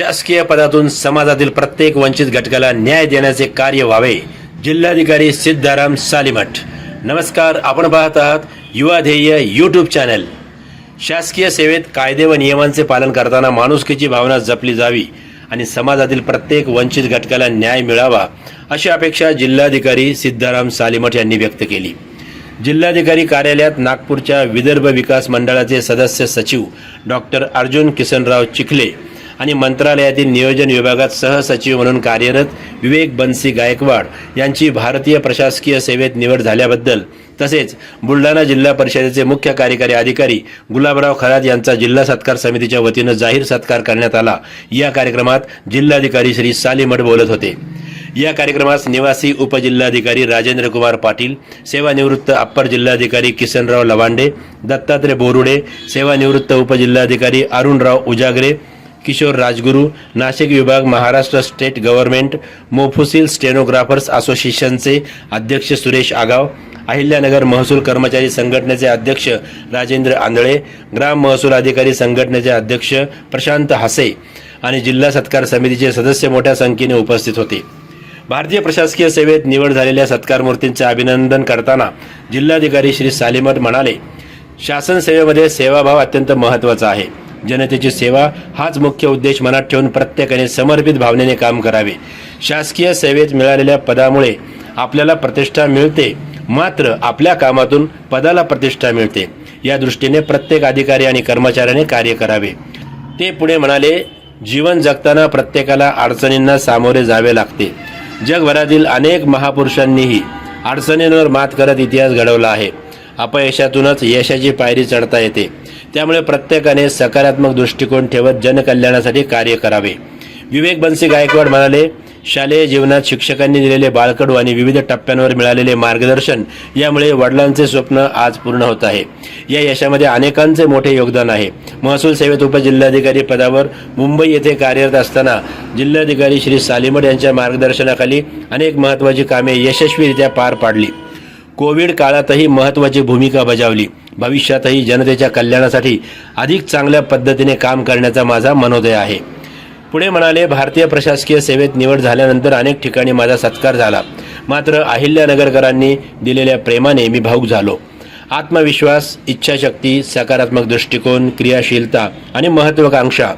शासकीय पदातून समाजातील प्रत्येक वंचित घटकाला न्याय देण्याचे कार्य व्हावे. जिल्हाधिकारी सिद्धाराम सालिमठ. नमस्कार आपण पाहत आहात युवा ध्येय यूट्यूब चॅनल शासकीय सेवेत कायदे व नियमांचे पालन करताना माणुसकीची भावना जपली जावी आणि समाजातील प्रत्येक वंचित घटकाला न्याय मिळावा अशी अपेक्षा जिल्हाधिकारी सिद्धाराम सालिमठ यांनी व्यक्त केली. जिल्हाधिकारी कार्यालयात नागपूरच्या विदर्भ विकास मंडळाचे सदस्य सचिव डॉक्टर अर्जुन किसनराव चिखले आणि मंत्रालयातील नियोजन विभागात सहसचिव म्हणून कार्यरत विवेक बनसी गायकवाड यांची भारतीय प्रशासकीय सेवेत निवड झाल्याबद्दल तसेच बुलढाणा जिल्हा परिषदेचे मुख्य कार्यकारी अधिकारी गुलाबराव खरात यांचा जिल्हा सत्कार समितीच्या वतीनं जाहीर सत्कार करण्यात आला. या कार्यक्रमात जिल्हाधिकारी श्री सालीमठ बोलत होते. या कार्यक्रमास निवासी उपजिल्हाधिकारी राजेंद्र कुमार पाटील सेवानिवृत्त अप्पर जिल्हाधिकारी किसनराव लवांडे दत्तात्रय बोरुडे सेवानिवृत्त उपजिल्हाधिकारी अरुणराव उजागरे किशोर राजगुरू नाशिक विभाग Maharashtra state government mofussil stenographers असोसिएशनचे अध्यक्ष सुरेश आगाव अहिल्यानगर महसूल कर्मचारी संघटनेचे अध्यक्ष राजेंद्र आंधळे ग्राम महसूल अधिकारी संघटनेचे अध्यक्ष प्रशांत हासे आणि जिल्हा सत्कार समितीचे सदस्य मोठ्या संख्येने उपस्थित होते. भारतीय प्रशासकीय सेवेत निवड झालेल्या सत्कार मूर्तींचे अभिनंदन करताना जिल्हाधिकारी श्री सालिमठ म्हणाले शासन सेवेमध्ये सेवाभाव अत्यंत महत्त्वाचा आहे. जनतेची सेवा हाच मुख्य उद्देश मनात ठेवून प्रत्येकाने समर्पित भावनेने काम करावे. शासकीय सेवेत मिळालेल्या पदामुळे आपल्याला प्रतिष्ठा मिळते मात्र आपल्या कामातून पदाला प्रतिष्ठा मिळते. या दृष्टीने प्रत्येक अधिकारी आणि कर्मचाऱ्याने कार्य करावे. ते पुढे म्हणाले जीवन जगताना प्रत्येकाला अडचणींना सामोरे जावे लागते. जगभरातील अनेक महापुरुषांनीही अडचणींवर मात करत इतिहास घडवला आहे. अपयशातूनच यशाची पायरी चढता येते. त्यामुळे प्रत्येकाने सकारात्मक दृष्टिकोन ठेवत जनकल्याणासाठी कार्य करावे. विवेक बनसी गायकवाड म्हणाले शालेय जीवनात शिक्षकांनी दिलेले बाळकडू आणि विविध टप्प्यांवर मिळालेले मार्गदर्शन यामुळे वडिलांचे स्वप्न आज पूर्ण होत आहे. या यशामध्ये अनेकांचे मोठे योगदान आहे. महसूल सेवेत उपजिल्हाधिकारी पदावर मुंबई येथे कार्यरत असताना जिल्हाधिकारी श्री सालिमड यांच्या मार्गदर्शनाखाली अनेक महत्त्वाची कामे यशस्वीरित्या पार पाडली. कोविड काळातही महत्त्वाची भूमिका बजावली. भविष्यातही जनतेच्या कल्याणासाठी अधिक चांगल्या पद्धतीने काम करण्याचा माझा मनोदय आहे. पुढे म्हणाले भारतीय प्रशासकीय सेवेत निवड झाल्यानंतर अनेक ठिकाणी माझा सत्कार झाला. मात्र अहिल्यानगरकरांनी दिलेल्या प्रेमाने मी भाऊक झालो. आत्मविश्वास इच्छाशक्ती सकारात्मक दृष्टिकोन क्रियाशीलता आणि महत्त्वाकांक्षा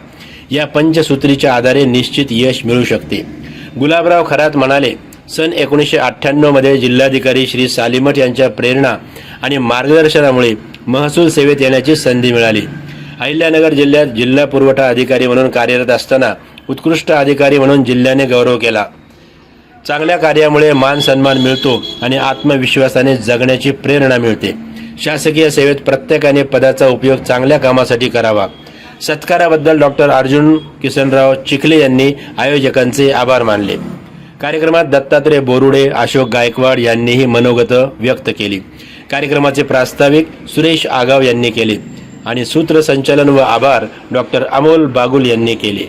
या पंचसूत्रीच्या आधारे निश्चित यश मिळू शकते. गुलाबराव खरात म्हणाले सन एकोणीसशे अठ्ठ्याण्णवमध्ये जिल्हाधिकारी श्री सालिमठ यांच्या प्रेरणा आणि मार्गदर्शनामुळे महसूल सेवेत येण्याची संधी मिळाली. अहिल्यानगर जिल्ह्यात जिल्हा पुरवठा अधिकारी म्हणून कार्यरत असताना उत्कृष्ट अधिकारी म्हणून जिल्ह्याने गौरव केला. चांगल्या कार्यामुळे मान सन्मान मिळतो आणि आत्मविश्वासाने जगण्याची प्रेरणा मिळते. शासकीय सेवेत प्रत्येकाने पदाचा उपयोग चांगल्या कामासाठी करावा. सत्काराबद्दल डॉक्टर अर्जुन किसनराव चिखले यांनी आयोजकांचे आभार मानले. कार्यक्रमात दत्तात्रय बोरुडे अशोक गायकवाड यांनीही मनोगत व्यक्त केली. कार्यक्रमाचे प्रास्ताविक सुरेश आगाव यांनी केले आणि सूत्रसंचालन व आभार डॉक्टर अमोल बागुल यांनी केले.